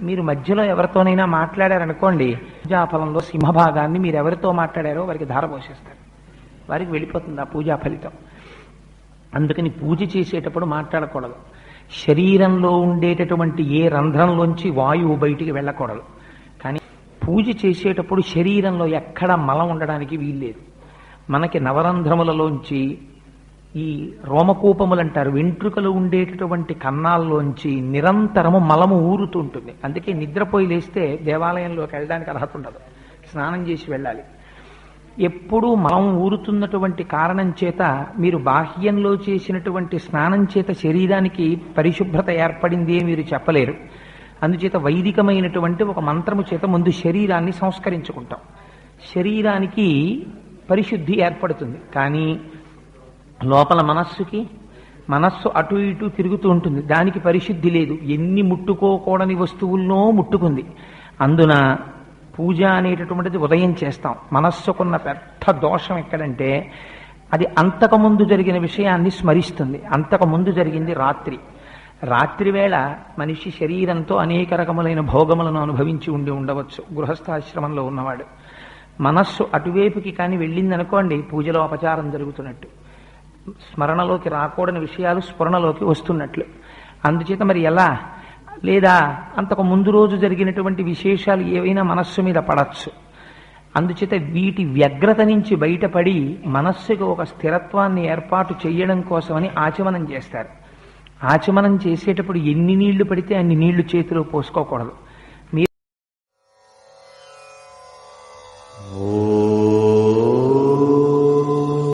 మీరు మధ్యలో ఎవరితోనైనా మాట్లాడారనుకోండి పూజాఫలంలో సింహభాగాన్ని మీరు ఎవరితో మాట్లాడారో వారికి ధార పోసేస్తారు. వారికి వెళ్ళిపోతుంది ఆ పూజా ఫలితం. అందుకని పూజ చేసేటప్పుడు మాట్లాడకూడదు. శరీరంలో ఉండేటటువంటి ఏ రంధ్రంలోంచి వాయువు బయటికి వెళ్ళకూడదు. కానీ పూజ చేసేటప్పుడు శరీరంలో ఎక్కడ మలం ఉండడానికి వీల్లేదు. మనకి నవరంధ్రములలోంచి ఈ రోమకూపములు అంటారు వెంట్రుకలు ఉండేటటువంటి కన్నాల్లోంచి నిరంతరము మలము ఊరుతూ ఉంటుంది అందుకే నిద్రపోయి లేస్తే దేవాలయంలోకి వెళ్ళడానికి అర్హత ఉండదు. స్నానం చేసి వెళ్ళాలి. ఎప్పుడూ మలం ఊరుతున్నటువంటి కారణం చేత మీరు బాహ్యంలో చేసినటువంటి స్నానం చేత శరీరానికి పరిశుభ్రత ఏర్పడింది మీరు చెప్పలేరు. అందుచేత వైదికమైనటువంటి ఒక మంత్రము చేత ముందు శరీరాన్ని సంస్కరించుకుంటాం. శరీరానికి పరిశుద్ధి ఏర్పడుతుంది. కానీ లోపల మనస్సుకి మనస్సు అటు ఇటు తిరుగుతూ ఉంటుంది. దానికి పరిశుద్ధి లేదు. ఎన్ని ముట్టుకోకూడని వస్తువుల్లో ముట్టుకుంది. అందున పూజ అనేటటువంటిది ఉదయం చేస్తాం. మనస్సుకున్న పెద్ద దోషం ఎక్కడంటే అది అంతకుముందు జరిగిన విషయాన్ని స్మరిస్తుంది. అంతకుముందు జరిగింది రాత్రి. రాత్రి వేళ మనిషి శరీరంతో అనేక రకములైన భోగములను అనుభవించి ఉండి ఉండవచ్చు. గృహస్థాశ్రమంలో ఉన్నవాడు. మనస్సు అటువైపుకి కానీ వెళ్ళిందనుకోండి పూజలో అపచారం జరుగుతున్నట్టు. స్మరణలోకి రాకూడని విషయాలు స్మరణలోకి వస్తున్నట్లు. అందుచేత మరి ఎలా? లేదా అంతకు ముందు రోజు జరిగినటువంటి విశేషాలు ఏవైనా మనస్సు మీద పడచ్చు. అందుచేత వీటి వ్యగ్రత నుంచి బయటపడి మనస్సుకు ఒక స్థిరత్వాన్ని ఏర్పాటు చేయడం కోసమని ఆచమనం చేస్తారు. ఆచమనం చేసేటప్పుడు ఎన్ని నీళ్ళు పడితే అన్ని నీళ్ళు చేతిలో పోసుకోకూడదు. మీరు